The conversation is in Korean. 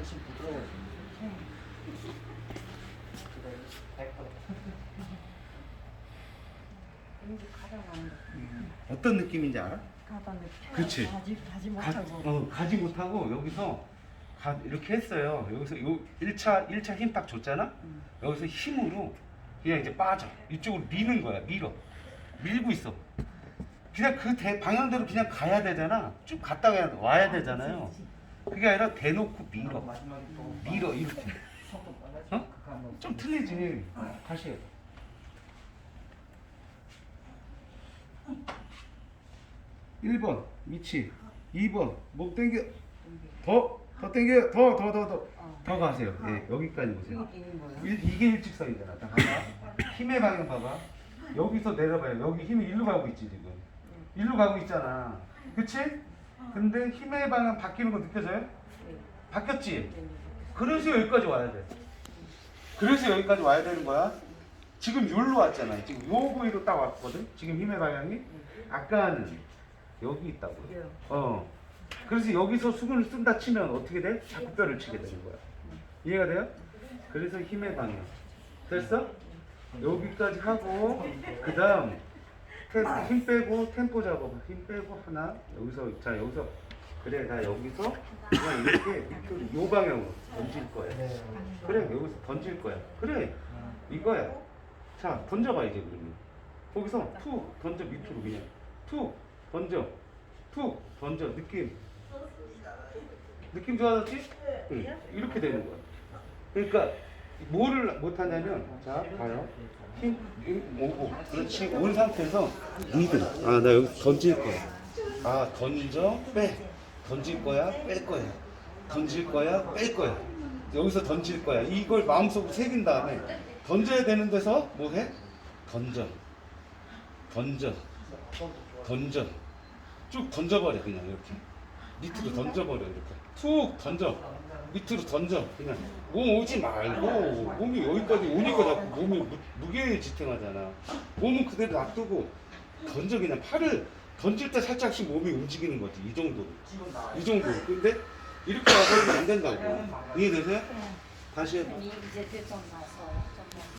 훨씬 부드러워요. 거. 어떤 느낌인지 알아? 가다 느껴. 그치. 가지 가지 가, 못하고. 어, 가지 못하고 여기서 가, 이렇게 했어요. 여기서 요 1차 1차 힘 딱 줬잖아. 음. 여기서 힘으로 그냥 이제 빠져. 이쪽으로 미는 거야. 밀어. 밀고 있어. 그냥 그 대, 방향대로 그냥 가야 되잖아. 쭉 갔다 가 와야 되잖아요. 그 게 아니라 대놓고 밀어. 밀어 이렇게. 어? 거. 좀 틀리지. 다시 해. 일 번 위치. 2번 목 당겨. 더? 더 당겨? 더 더 더 더. 더 가세요. 예 여기까지 보세요? 일, 이게 일직선이잖아. 자 봐봐 힘의 방향 봐봐. 여기서 내려봐요. 여기 힘이 일로 가고 있지 지금. 일로 가고 있잖아. 그치? 근데 힘의 방향 바뀌는 거 느껴져요? 바뀌었지? 그래서 여기까지 와야 돼. 그래서 여기까지 와야 되는 거야. 지금 여기로 왔잖아. 지금 요 부위로 딱 왔거든. 지금 힘의 방향이 아까는 여기 있다고. 예. 어. 그래서 여기서 수근을 쓴다 치면 어떻게 돼? 자꾸 뼈를 치게 되는 거야. 이해가 돼요? 그래서 힘의 방향. 됐어? 여기까지 하고 그 다음 템, 힘 빼고 템포 잡아봐. 힘 빼고 하나. 여기서 자 여기서 그래 나 여기서 그냥 이렇게 밑으로 요 방향으로 던질 거야. 네. 그래 여기서 던질 거야. 그래 이거야. 자 던져봐 이제 그러면. 거기서 툭 던져 밑으로 그냥 툭 던져 툭 던져 느낌 느낌 좋아졌지? 응. 이렇게 되는 거야. 그러니까 뭐를 못하냐면 자 봐요. 힘 힘 그렇지 온 상태에서 리듬 아 나 여기 던질 거야. 아 던져? 빼. 던질 거야? 뺄 거야. 던질 거야? 뺄 거야. 여기서 던질 거야. 이걸 마음속으로 새긴 다음에 던져야 되는 데서 뭐 해? 던져. 던져. 던져. 쭉 던져버려 그냥 이렇게. 밑으로 던져버려 이렇게. 툭 던져 밑으로 던져 그냥. 몸 오지 말고 몸이 여기까지 오니까 자꾸 몸이 무, 무게 지탱하잖아. 몸은 그대로 놔두고 던져 그냥 팔을 던질 때 살짝씩 몸이 움직이는 거지 이 정도로. 이 정도. 근데 이렇게 와서 안 된다고. 이해되세요? 다시 해봐. 이제 대좀 나서. 좀